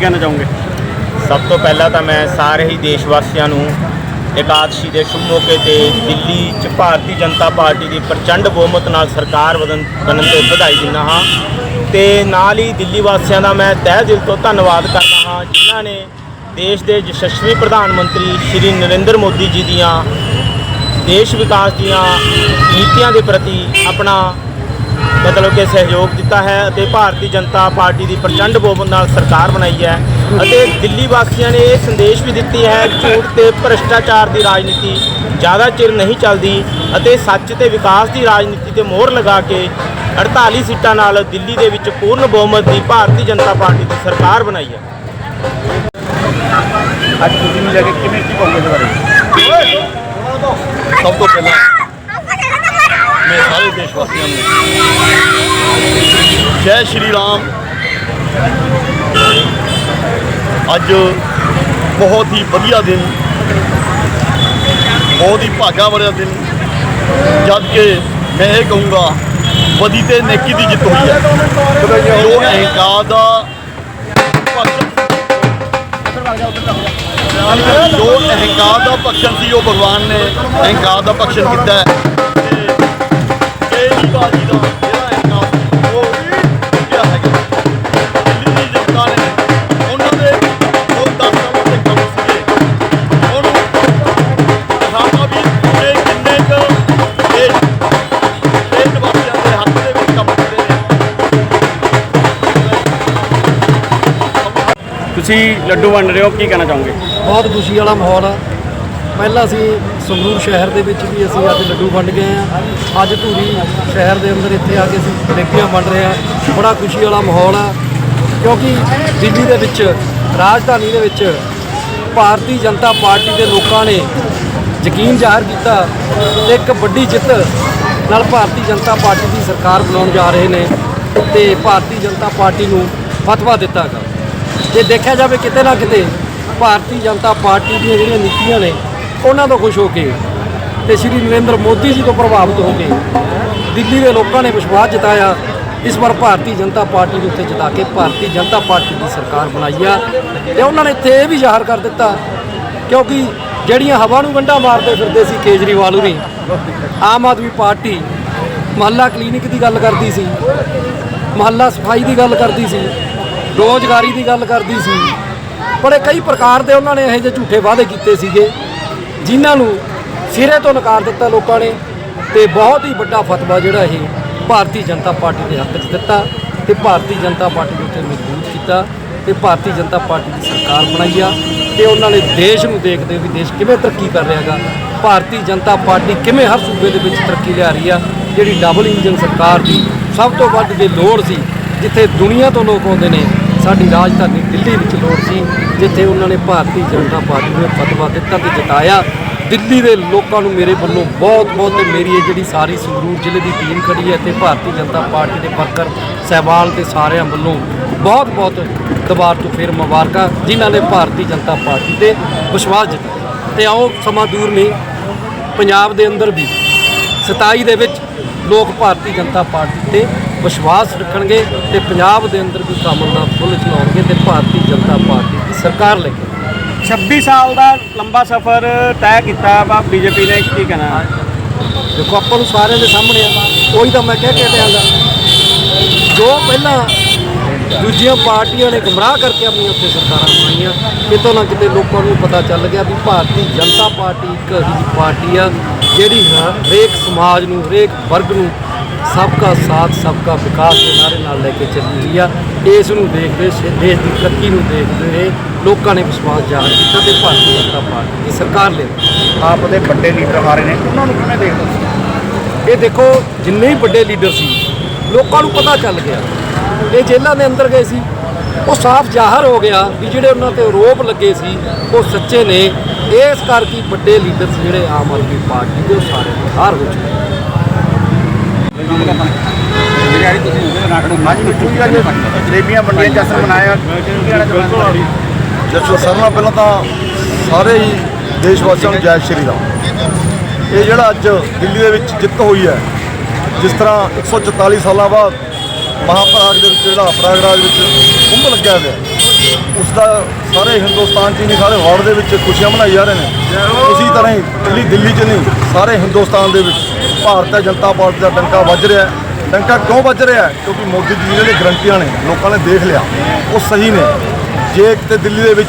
ਕਹਿਣਾ ਚਾਹੋਗੇ? ਸਭ ਤੋਂ ਪਹਿਲਾਂ ਤਾਂ ਮੈਂ ਸਾਰੇ ਹੀ ਦੇਸ਼ ਵਾਸੀਆਂ ਨੂੰ ਇਕਾਦਸ਼ੀ ਦੇ ਸ਼ੁਭ ਮੌਕੇ ਤੇ ਦਿੱਲੀ 'ਚ ਭਾਰਤੀ ਜਨਤਾ ਪਾਰਟੀ ਦੀ ਪ੍ਰਚੰਡ ਬਹੁਮਤ ਨਾਲ ਸਰਕਾਰ ਬਣਨ ਬਣਨ ਤੇ ਵਧਾਈ ਦਿੰਦਾ ਹਾਂ ਤੇ ਨਾਲ ਹੀ ਦਿੱਲੀ ਵਾਸੀਆਂ ਦਾ ਮੈਂ ਤਹਿ ਦਿਲ ਤੋਂ ਧੰਨਵਾਦ ਕਰਦਾ ਹਾਂ ਜਿਨ੍ਹਾਂ ਨੇ ਦੇਸ਼ ਦੇ ਯਸ਼ਸਵੀ ਪ੍ਰਧਾਨ ਮੰਤਰੀ ਸ਼੍ਰੀ ਨਰਿੰਦਰ ਮੋਦੀ ਜੀ ਦੀਆਂ ਦੇਸ਼ ਵਿਕਾਸ ਦੀਆਂ ਨੀਤੀਆਂ ਦੇ ਪ੍ਰਤੀ ਆਪਣਾ ਮਤਲਬ ਕਿ ਸਹਿਯੋਗ ਦਿੱਤਾ ਹੈ ਅਤੇ ਭਾਰਤੀ ਜਨਤਾ ਪਾਰਟੀ ਦੀ ਪ੍ਰਚੰਡ ਬਹੁਮਤ ਨਾਲ ਸਰਕਾਰ ਬਣਾਈ ਹੈ ਅਤੇ ਦਿੱਲੀ ਵਾਸੀਆਂ ਨੇ ਇਹ ਸੰਦੇਸ਼ ਵੀ ਦਿੱਤੀ ਹੈ ਝੂਠ ਤੇ ਭ੍ਰਿਸ਼ਟਾਚਾਰ ਦੀ ਰਾਜਨੀਤੀ ਜ਼ਿਆਦਾ ਚਿਰ ਨਹੀਂ ਚੱਲਦੀ ਅਤੇ ਸੱਚ ਤੇ ਵਿਕਾਸ ਦੀ ਰਾਜਨੀਤੀ ਤੇ ਮੋਹਰ ਲਗਾ ਕੇ 48 ਸੀਟਾਂ ਨਾਲ ਦਿੱਲੀ ਦੇ ਵਿੱਚ ਪੂਰਨ ਬਹੁਮਤ ਦੀ ਭਾਰਤੀ ਜਨਤਾ ਪਾਰਟੀ ਦੀ ਸਰਕਾਰ ਬਣਾਈ ਹੈ। ਅੱਜ ਤੁਸੀਂ ਨੂੰ ਲੈ ਕੇ ਕਿਵੇਂ ਕੀ ਕਹੋਗੇ ਇਸ ਬਾਰੇ? ਸਭ ਤੋਂ ਪਹਿਲਾਂ ਮੈਂ ਸਾਰੇ ਦੇਸ਼ ਵਾਸੀਆਂ ਨੂੰ ਜੈ ਸ਼੍ਰੀ ਰਾਮ। ਅੱਜ ਬਹੁਤ ਹੀ ਵਧੀਆ ਦਿਨ, ਬਹੁਤ ਹੀ ਭਾਗਾ ਵਾਲਾ ਦਿਨ। ਜਦ ਕਿ ਮੈਂ ਇਹ ਕਹੂੰਗਾ ਬਦੀ ਤੇ ਨੇਕੀ ਦੀ ਜਿੱਤ ਹੋਈ ਹੈ। ਜੋ ਅਹੰਕਾਰ ਦਾ ਜੋ ਅਹੰਕਾਰ ਦਾ ਭਕਸ਼ਣ ਸੀ, ਉਹ ਭਗਵਾਨ ਨੇ ਅਹੰਕਾਰ ਦਾ ਭਕਸ਼ਣ ਕੀਤਾ ਹੈ। ਬਾਜੀ ਦਾ ਜਿਹੜਾ ਅਹੰਕਾਰ ਸੀ, ਉਹ ਜਿੱਤਿਆ ਹੈਗਾ ਦਿੱਲੀ ਦੀ ਜਨਤਾ ਨੇ ਉਹਨਾਂ ਦੇ ਜੋ 10 ਸਾਲਾਂ ਦੇ ਕੰਮ ਸੀਗੇ ਉਹਨੂੰ ਦਿਖਾਤਾ ਵੀ ਇਹ ਕਿੰਨੇ ਕੁ ਇਹ ਇਹ ਨਿਵਾਸੀਆਂ ਦੇ ਹੱਥ ਦੇ ਵਿੱਚ ਕੰਮ ਕਰਦੇ ਨੇ ਤੁਸੀਂ ਲੱਡੂ ਵੰਡ ਰਹੇ ਹੋ ਕੀ ਕਹਿਣਾ ਚਾਹੋਗੇ? ਬਹੁਤ ਖੁਸ਼ੀ ਵਾਲਾ ਮਾਹੌਲ ਆ। ਪਹਿਲਾਂ ਅਸੀਂ ਸੰਗਰੂਰ ਸ਼ਹਿਰ ਦੇ ਵਿੱਚ ਵੀ ਅਸੀਂ ਅੱਜ ਲੱਡੂ ਵੰਡ ਗਏ ਆ ਅੱਜ ਧੂਰੀ ਸ਼ਹਿਰ ਦੇ ਅੰਦਰ ਇੱਥੇ ਆ ਕੇ ਅਸੀਂ ਜਲੇਬੀਆਂ ਵੰਡ ਰਹੇ ਆ ਬੜਾ ਖੁਸ਼ੀ ਵਾਲਾ ਮਾਹੌਲ ਆ। ਕਿਉਂਕਿ ਦਿੱਲੀ ਦੇ ਵਿੱਚ, ਰਾਜਧਾਨੀ ਦੇ ਵਿੱਚ ਭਾਰਤੀ ਜਨਤਾ ਪਾਰਟੀ ਦੇ ਲੋਕਾਂ ਨੇ ਯਕੀਨ ਜ਼ਾਹਰ ਕੀਤਾ ਤੇ ਇੱਕ ਵੱਡੀ ਜਿੱਤ ਨਾਲ ਭਾਰਤੀ ਜਨਤਾ ਪਾਰਟੀ ਦੀ ਸਰਕਾਰ ਬਣਾਉਣ ਜਾ ਰਹੇ ਨੇ ਤੇ ਭਾਰਤੀ ਜਨਤਾ ਪਾਰਟੀ ਨੂੰ ਫਤਵਾ ਦਿੱਤਾ ਗਿਆ ਜੇ ਦੇਖਿਆ ਜਾਵੇ ਕਿਤੇ ਨਾ ਕਿਤੇ, ਭਾਰਤੀ ਜਨਤਾ ਪਾਰਟੀ ਦੀਆਂ ਜਿਹੜੀਆਂ ਨੀਤੀਆਂ ਨੇ ਉਹਨਾਂ ਤੋਂ ਖੁਸ਼ ਹੋ ਕੇ ਤੇ ਸ਼੍ਰੀ ਨਰਿੰਦਰ ਮੋਦੀ ਜੀ ਤੋਂ ਪ੍ਰਭਾਵਿਤ ਹੋ ਕੇ ਦਿੱਲੀ ਦੇ ਲੋਕਾਂ ਨੇ ਵਿਸ਼ਵਾਸ ਜਤਾਇਆ, ਇਸ ਵਾਰ ਭਾਰਤੀ ਜਨਤਾ ਪਾਰਟੀ ਨੂੰ ਉੱਥੇ ਜਿਤਾ ਕੇ ਭਾਰਤੀ ਜਨਤਾ ਪਾਰਟੀ ਦੀ ਸਰਕਾਰ ਬਣਾਈ ਆ। ਤੇ ਉਹਨਾਂ ਨੇ ਇੱਥੇ ਇਹ ਵੀ ਜ਼ਾਹਰ ਕਰ ਦਿੱਤਾ, ਕਿਉਂਕਿ ਜਿਹੜੀਆਂ ਹਵਾ ਨੂੰ ਗੰਢਾ ਮਾਰਦੇ ਫਿਰਦੇ ਸੀ ਕੇਜਰੀਵਾਲ ਉਰੀ ਆਮ ਆਦਮੀ ਪਾਰਟੀ ਮਹੱਲਾ ਕਲੀਨਿਕ ਦੀ ਗੱਲ ਕਰਦੀ ਸੀ, ਮਹੱਲਾ ਸਫ਼ਾਈ ਦੀ ਗੱਲ ਕਰਦੀ ਸੀ, ਰੋਜ਼ਗਾਰੀ ਦੀ ਗੱਲ ਕਰਦੀ ਸੀ, ਬੜੇ ਕਈ ਪ੍ਰਕਾਰ ਦੇ ਉਹਨਾਂ ਨੇ ਇਹੋ ਜਿਹੇ ਝੂਠੇ ਵਾਅਦੇ ਕੀਤੇ ਸੀਗੇ। ਜਿਨ੍ਹਾਂ ਨੂੰ ਸਿਰੇ ਤੋਂ ਨਕਾਰ ਦਿੱਤਾ ਲੋਕਾਂ ਨੇ ਤੇ ਬਹੁਤ ਹੀ ਵੱਡਾ ਫਤਵਾ ਜਿਹੜਾ ਇਹ ਭਾਰਤੀ ਜਨਤਾ ਪਾਰਟੀ ਦੇ ਹੱਕ 'ਚ ਦਿੱਤਾ ਤੇ ਭਾਰਤੀ ਜਨਤਾ ਪਾਰਟੀ ਨੂੰ ਉੱਤੇ ਮਜ਼ਬੂਤ ਕੀਤਾ ਤੇ ਭਾਰਤੀ ਜਨਤਾ ਪਾਰਟੀ ਦੀ ਸਰਕਾਰ ਬਣਾਈ ਆ ਤੇ ਉਹਨਾਂ ਨੇ ਦੇਸ਼ ਨੂੰ ਦੇਖਦੇ ਵੀ ਦੇਸ਼ ਕਿਵੇਂ ਤਰੱਕੀ ਕਰ ਰਿਹਾ ਹੈਗਾ, ਭਾਰਤੀ ਜਨਤਾ ਪਾਰਟੀ ਕਿਵੇਂ ਹਰ ਸੂਬੇ ਦੇ ਵਿੱਚ ਤਰੱਕੀ ਲਿਆ ਰਹੀ ਆ, ਜਿਹੜੀ ਡਬਲ ਇੰਜਨ ਸਰਕਾਰ ਦੀ ਸਭ ਤੋਂ ਵੱਧ ਜੇ ਲੋੜ ਸੀ, ਜਿੱਥੇ ਦੁਨੀਆ ਤੋਂ ਲੋਕ ਆਉਂਦੇ ਨੇ, ਸਾਡੀ ਰਾਜਧਾਨੀ ਦਿੱਲੀ ਵਿੱਚ ਲੋੜ ਸੀ ਜਿੱਥੇ ਉਹਨਾਂ ਨੇ ਭਾਰਤੀ ਜਨਤਾ ਪਾਰਟੀ ਨੂੰ ਫਤਵਾ ਦਿੱਤਾ ਤੇ ਜਿਤਾਇਆ, ਦਿੱਲੀ ਦੇ ਲੋਕਾਂ ਨੂੰ ਮੇਰੇ ਵੱਲੋਂ ਬਹੁਤ ਬਹੁਤ ਤੇ ਮੇਰੀ ਇਹ ਜਿਹੜੀ ਸਾਰੀ ਸੰਗਰੂਰ ਜ਼ਿਲ੍ਹੇ ਦੀ ਟੀਮ ਖੜੀ ਹੈ ਤੇ ਭਾਰਤੀ ਜਨਤਾ ਪਾਰਟੀ ਦੇ ਵਰਕਰ ਸਹਿਬਾਨ ਤੇ ਸਾਰਿਆਂ ਵੱਲੋਂ ਬਹੁਤ ਬਹੁਤ ਦੁਬਾਰ ਤੋਂ ਫਿਰ ਮੁਬਾਰਕਾਂ, ਜਿਨ੍ਹਾਂ ਨੇ ਭਾਰਤੀ ਜਨਤਾ ਪਾਰਟੀ ਤੇ ਵਿਸ਼ਵਾਸ ਜਤਾਇਆ। ਤੇ ਆਓ, ਸਮਾਂ ਦੂਰ ਨਹੀਂ, ਪੰਜਾਬ ਦੇ ਅੰਦਰ ਵੀ 27 ਦੇ ਵਿੱਚ ਲੋਕ ਭਾਰਤੀ ਜਨਤਾ ਪਾਰਟੀ ਤੇ ਵਿਸ਼ਵਾਸ ਰੱਖਣਗੇ ਤੇ ਪੰਜਾਬ ਦੇ ਅੰਦਰ ਵੀ ਕੰਮ ਦਾ ਫੁੱਲ ਚਲਾਉਣਗੇ ਤੇ ਭਾਰਤੀ ਜਨਤਾ ਪਾਰਟੀ ਸਰਕਾਰ ਲੈ ਕੇ 26 ਸਾਲ ਦਾ ਲੰਬਾ ਸਫ਼ਰ ਤੈਅ ਕੀਤਾ ਵਾ ਬੀਜੇਪੀ ਨੇ ਕੀ ਕਹਿਣਾ? ਦੇਖੋ ਆਪਾਂ ਨੂੰ ਸਾਰਿਆਂ ਦੇ ਸਾਹਮਣੇ ਆ। ਉਹੀ ਤਾਂ ਮੈਂ ਕਹਿ ਕੇ ਹਟਿਆਂਗਾ ਜੋ ਪਹਿਲਾਂ ਦੂਜੀਆਂ ਪਾਰਟੀਆਂ ਨੇ ਗੁੰਮਰਾਹ ਕਰਕੇ ਆਪਣੀਆਂ ਉੱਥੇ ਸਰਕਾਰਾਂ ਬਣਾਈਆਂ ਕਿਤੋਂ ਨਾ ਕਿਤੇ ਲੋਕਾਂ ਨੂੰ ਪਤਾ ਚੱਲ ਗਿਆ ਵੀ ਭਾਰਤੀ ਜਨਤਾ ਪਾਰਟੀ ਇੱਕ ਅਜਿਹੀ ਜਿਹੀ ਪਾਰਟੀ ਆ ਜਿਹੜੀ ਹ- ਹਰੇਕ ਸਮਾਜ ਨੂੰ ਹਰੇਕ ਵਰਗ ਨੂੰ ਸਬਕਾ ਸਾਥ ਸਬਕਾ ਵਿਕਾਸ ਦੇ ਨਾਰੇ ਨਾਲ ਲੈ ਕੇ ਚੱਲੀ ਆ। ਇਸ ਨੂੰ ਦੇਖਦੇ ਸ- ਦੇਸ਼ ਦੀ ਤਰੱਕੀ ਨੂੰ ਦੇਖਦੇ ਹੋਏ ਲੋਕਾਂ ਨੇ ਵਿਸ਼ਵਾਸ ਜ਼ਾਹਰ ਕੀਤਾ ਤੇ ਭਾਰਤੀ ਜਨਤਾ ਪਾਰਟੀ ਦੀ ਸਰਕਾਰ ਲੈ ਆਪ ਦੇ ਵੱਡੇ ਲੀਡਰ ਆ ਰਹੇ ਨੇ। ਉਹਨਾਂ ਨੂੰ ਕਿਵੇਂ ਦੇਖਦੇ ਹੋ? ਇਹ ਦੇਖੋ ਜਿੰਨੇ ਵੀ ਵੱਡੇ ਲੀਡਰ ਸੀ ਲੋਕਾਂ ਨੂੰ ਪਤਾ ਚੱਲ ਗਿਆ। ਇਹ ਜੇਲ੍ਹਾਂ ਦੇ ਅੰਦਰ ਗਏ ਸੀ। ਉਹ ਸਾਫ਼ ਜ਼ਾਹਰ ਹੋ ਗਿਆ ਵੀ ਜਿਹੜੇ ਉਹਨਾਂ ਤੇ ਆਰੋਪ ਲੱਗੇ ਸੀ ਉਹ ਸੱਚੇ ਨੇ। ਇਸ ਕਰਕੇ ਵੱਡੇ ਲੀਡਰ ਸੀ ਜਿਹੜੇ ਆਮ ਆਦਮੀ ਪਾਰਟੀ ਦੇ ਉਹ ਸਾਰੇ ਬਾਹਰ ਹੋ ਚੁੱਕੇ ਜਲੇਬੀਆਂ ਵੰਡੀਆਂ ਜਸ਼ਨ ਮਨਾਇਆ। ਕੀ ਕਹਿਣਾ ਚਾਹੁੰਦੇ ਜਸ਼ਨ ਸਰਨਾ ਪਹਿਲਾਂ ਤਾਂ ਸਾਰੇ ਹੀ ਦੇਸ਼ ਵਾਸੀਆਂ ਨੂੰ ਜੈ ਸ਼੍ਰੀ ਰਾਮ। ਇਹ ਜਿਹੜਾ ਅੱਜ ਦਿੱਲੀ ਦੇ ਵਿੱਚ ਜਿੱਤ ਹੋਈ ਹੈ, ਜਿਸ ਤਰ੍ਹਾਂ 144 ਸਾਲਾਂ ਬਾਅਦ ਮਹਾਪਰਾਗ ਦੇ ਵਿੱਚ ਜਿਹੜਾ ਪ੍ਰਯਾਗਰਾਜ ਵਿੱਚ ਕੁੰਭ ਲੱਗਿਆ ਹੋਇਆ ਹੈ। ਉਸ ਦਾ ਸਾਰੇ ਹਿੰਦੁਸਤਾਨ 'ਚ ਹੀ ਨਹੀਂ, ਸਾਰੇ ਵਰਲਡ ਦੇ ਵਿੱਚ ਖੁਸ਼ੀਆਂ ਮਨਾਈ ਜਾ ਰਹੇ ਨੇ। ਉਸੇ ਤਰ੍ਹਾਂ ਹੀ ਦਿੱਲੀ ਦਿੱਲੀ 'ਚ ਨਹੀਂ, ਸਾਰੇ ਹਿੰਦੁਸਤਾਨ ਦੇ ਵਿੱਚ ਭਾਰਤੀ ਜਨਤਾ ਪਾਰਟੀ ਦਾ ਡੰਕਾ ਵੱਜ ਰਿਹਾ ਹੈ। ਡੰਕਾ ਕਿਉਂ ਵੱਜ ਰਿਹਾ ਕਿਉਂਕਿ ਮੋਦੀ ਜੀ ਦੀਆਂ ਜਿਹੜੀਆਂ ਗਰੰਟੀਆਂ ਨੇ, ਲੋਕਾਂ ਨੇ ਦੇਖ ਲਿਆ, ਉਹ ਸਹੀ ਨੇ। ਜੇ ਕਿਤੇ ਦਿੱਲੀ ਦੇ ਵਿੱਚ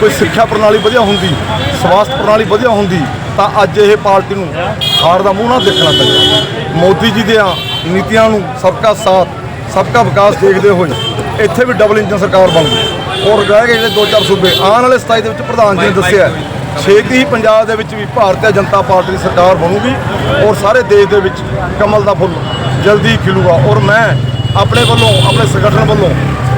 ਕੋਈ ਸਿੱਖਿਆ ਪ੍ਰਣਾਲੀ ਵਧੀਆ ਹੁੰਦੀ ਸਵਾਸਥ ਪ੍ਰਣਾਲੀ ਵਧੀਆ ਹੁੰਦੀ ਤਾਂ ਅੱਜ ਇਹ ਪਾਰਟੀ ਨੂੰ ਹਾਰ ਦਾ ਮੂੰਹ ਨਾ ਦੇਖਣਾ ਪੈਂਦਾ ਮੋਦੀ ਜੀ ਦੀਆਂ ਨੀਤੀਆਂ ਨੂੰ ਸਬਕਾ ਸਾਥ ਸਬਕਾ ਵਿਕਾਸ ਦੇਖਦੇ ਹੋਏ ਇੱਥੇ ਵੀ ਡਬਲ ਇੰਜਨ ਸਰਕਾਰ ਬਣ ਗਈ। ਔਰ ਰਹਿ ਗਏ ਜਿਹੜੇ ਦੋ ਚਾਰ ਸੂਬੇ ਆਉਣ ਵਾਲੇ 27 ਦੇ ਵਿੱਚ ਪ੍ਰਧਾਨ ਜੀ ਨੇ ਦੱਸਿਆ ਛੇਤੀ ਹੀ ਪੰਜਾਬ ਦੇ ਵਿੱਚ ਵੀ ਭਾਰਤੀ ਜਨਤਾ ਪਾਰਟੀ ਦੀ ਸਰਕਾਰ ਬਣੂਗੀ ਔਰ ਸਾਰੇ ਦੇਸ਼ ਦੇ ਵਿੱਚ ਕਮਲ ਦਾ ਫੁੱਲ ਜਲਦੀ ਖਿਲੂਗਾ। ਔਰ ਮੈਂ ਆਪਣੇ ਵੱਲੋਂ ਆਪਣੇ ਸੰਗਠਨ ਵੱਲੋਂ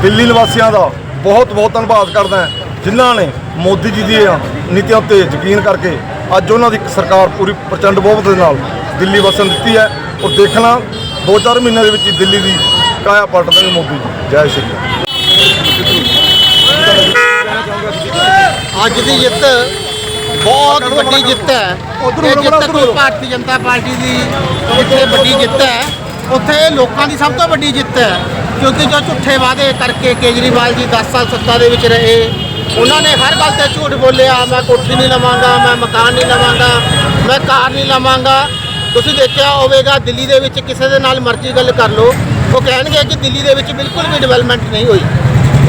ਦਿੱਲੀ ਨਿਵਾਸੀਆਂ ਦਾ ਬਹੁਤ ਬਹੁਤ ਧੰਨਵਾਦ ਕਰਦਾ ਜਿਨ੍ਹਾਂ ਨੇ ਮੋਦੀ ਜੀ ਦੀਆਂ ਨੀਤੀਆਂ ਉੱਤੇ ਯਕੀਨ ਕਰਕੇ ਅੱਜ ਉਹਨਾਂ ਦੀ ਸਰਕਾਰ ਪੂਰੀ ਪ੍ਰਚੰਡ ਬਹੁਮਤ ਦੇ ਨਾਲ ਦਿੱਲੀ ਵਸਣ ਦਿੱਤੀ ਹੈ ਔਰ ਦੇਖਣਾ 2-4 ਮਹੀਨਿਆਂ ਦੇ ਵਿੱਚ ਹੀ ਦਿੱਲੀ ਦੀ ਕਾਇਆ ਪਲਟ ਦੇਣਗੇ ਮੋਦੀ ਜੀ। ਜੈ ਸ਼੍ਰੀ ਰਾਮ ਅੱਜ ਦੀ ਜਿੱਤ ਬਹੁਤ ਵੱਡੀ ਜਿੱਤ ਹੈ। ਇਹ ਜਿੱਤ ਕੋਈ ਭਾਰਤੀ ਜਨਤਾ ਪਾਰਟੀ ਦੀ ਜਿੱਥੇ ਵੱਡੀ ਜਿੱਤ ਹੈ। ਉੱਥੇ ਲੋਕਾਂ ਦੀ ਸਭ ਤੋਂ ਵੱਡੀ ਜਿੱਤ ਹੈ। ਕਿਉਂਕਿ ਜੋ ਝੂਠੇ ਵਾਅਦੇ ਕਰਕੇ ਕੇਜਰੀਵਾਲ ਜੀ 10 ਸਾਲ ਸੱਤਾ ਦੇ ਵਿੱਚ ਰਹੇ, ਉਹਨਾਂ ਨੇ ਹਰ ਗੱਲ ਤੇ ਝੂਠ ਬੋਲਿਆ, ਮੈਂ ਕੋਠੀ ਨਹੀਂ ਲਵਾਂਗਾ, ਮੈਂ ਮਕਾਨ ਨਹੀਂ ਲਵਾਂਗਾ, ਮੈਂ ਕਾਰ ਨਹੀਂ ਲਵਾਂਗਾ। ਤੁਸੀਂ ਦੇਖਿਆ ਹੋਵੇਗਾ, ਦਿੱਲੀ ਦੇ ਵਿੱਚ ਕਿਸੇ ਦੇ ਨਾਲ ਮਰਜ਼ੀ ਗੱਲ ਕਰ ਲਓ। ਉਹ ਕਹਿਣਗੇ ਕਿ ਦਿੱਲੀ ਦੇ ਵਿੱਚ ਬਿਲਕੁਲ ਵੀ ਡਿਵੈਲਪਮੈਂਟ ਨਹੀਂ ਹੋਈ।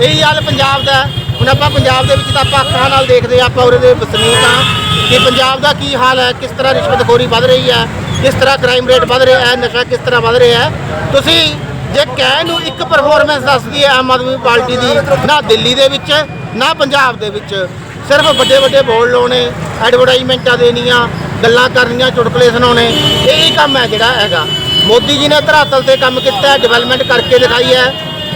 ਇਹੀ ਹਾਲ ਪੰਜਾਬ ਦਾ ਹੁਣ ਆਪਾਂ ਪੰਜਾਬ ਦੇ ਵਿੱਚ ਤਾਂ ਆਪਾਂ ਅੱਖਾਂ ਨਾਲ ਦੇਖਦੇ ਹਾਂ, ਆਪਾਂ ਉਰੇ ਦੇ ਵਸਨੀਕ ਹਾਂ, ਕਿ ਪੰਜਾਬ ਦਾ ਕੀ ਹਾਲ ਹੈ, ਕਿਸ ਤਰ੍ਹਾਂ ਰਿਸ਼ਵਤਖੋਰੀ ਵੱਧ ਰਹੀ ਹੈ, ਕਿਸ ਤਰ੍ਹਾਂ ਕ੍ਰਾਈਮ ਰੇਟ ਵੱਧ ਰਿਹਾ ਹੈ, ਨਸ਼ਾ ਕਿਸ ਤਰ੍ਹਾਂ ਵੱਧ ਰਿਹਾ ਹੈ। ਤੁਸੀਂ ਜੇ ਕਹਿ ਨੂੰ ਇੱਕ ਪਰਫਾਰਮੈਂਸ ਦੱਸਦੀ ਹੈ ਆਮ ਆਦਮੀ ਪਾਰਟੀ ਦੀ, ਨਾ ਦਿੱਲੀ ਦੇ ਵਿੱਚ, ਨਾ ਪੰਜਾਬ ਦੇ ਵਿੱਚ, ਸਿਰਫ ਵੱਡੇ ਵੱਡੇ ਬੋਲ ਲਾਉਣੇ ਐਡਵਰਟਾਈਜ਼ਮੈਂਟਾਂ ਦੇਣੀਆਂ, ਗੱਲਾਂ ਕਰਨੀਆਂ, ਚੁਟਕਲੇ ਸੁਣਾਉਣੇ, ਇਹੀ ਕੰਮ ਹੈ ਜਿਹੜਾ ਹੈਗਾ। ਮੋਦੀ ਜੀ ਨੇ ਧਰਾਤਲ ਤੇ ਕੰਮ ਕੀਤਾ ਡਿਵੈਲਪਮੈਂਟ ਕਰਕੇ ਦਿਖਾਈ ਹੈ।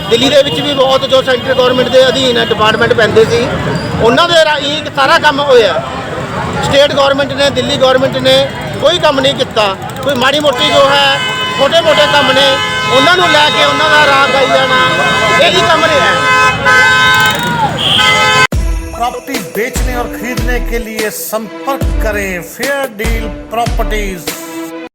ਦਿੱਲੀ ਦੇ ਵਿੱਚ ਵੀ ਬਹੁਤ ਜੋ ਸੈਂਟਰ ਗਵਰਨਮੈਂਟ ਦੇ ਅਧੀਨ ਡਿਪਾਰਟਮੈਂਟ ਪੈਂਦੇ ਸੀ, ਉਹਨਾਂ ਦੇ ਰਾਹੀਂ ਸਾਰਾ ਕੰਮ ਹੋਇਆ। ਸਟੇਟ ਗਵਰਨਮੈਂਟ ਨੇ, ਦਿੱਲੀ ਗਵਰਨਮੈਂਟ ਨੇ ਕੋਈ ਕੰਮ ਨਹੀਂ ਕੀਤਾ। ਕੋਈ ਮਾੜੀ ਮੋਟੀ ਜੋ ਹੈ, ਛੋਟੇ ਮੋਟੇ ਕੰਮ ਨੇ ਉਹਨਾਂ ਨੂੰ ਲੈ ਕੇ ਉਹਨਾਂ ਦਾ ਰਾਗ ਗਾਈ ਜਾਣਾ ਇਹੀ ਕੰਮ ਨੇ ਹੈ प्रॉपर्टी बेचने और खरीदने के लिए संपर्क करें फेयर डील प्रॉपर्टीज